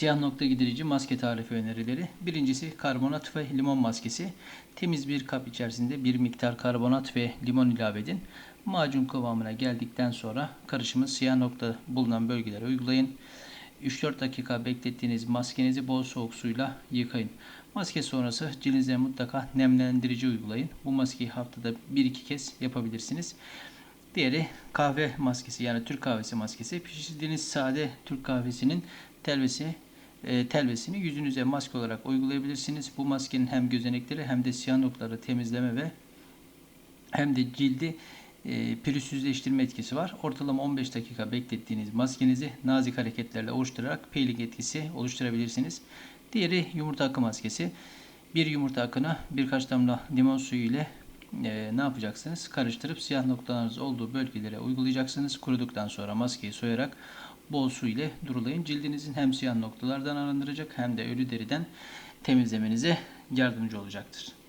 Siyah nokta giderici maske tarifi önerileri. Birincisi karbonat ve limon maskesi. Temiz bir kap içerisinde bir miktar karbonat ve limon ilave edin. Macun kıvamına geldikten sonra karışımı siyah nokta bulunan bölgelere uygulayın. 3-4 dakika beklettiğiniz maskenizi bol soğuk suyla yıkayın. Maske sonrası cildinize mutlaka nemlendirici uygulayın. Bu maskeyi haftada 1-2 kez yapabilirsiniz. Diğeri kahve maskesi yani Türk kahvesi maskesi. Pişirdiğiniz sade Türk kahvesinin telvesi telvesini yüzünüze maske olarak uygulayabilirsiniz. Bu maskenin hem gözenekleri hem de siyah noktaları temizleme ve hem de cildi e, pürüzsüzleştirme etkisi var. Ortalama 15 dakika beklettiğiniz maskenizi nazik hareketlerle oluşturarak peeling etkisi oluşturabilirsiniz. Diğeri yumurta akı maskesi. Bir yumurta akına birkaç damla limon suyu ile e, ne yapacaksınız? Karıştırıp siyah noktalarınız olduğu bölgelere uygulayacaksınız. Kuruduktan sonra maskeyi soyarak bol su ile durulayın. Cildinizin hem siyah noktalardan arındıracak hem de ölü deriden temizlemenize yardımcı olacaktır.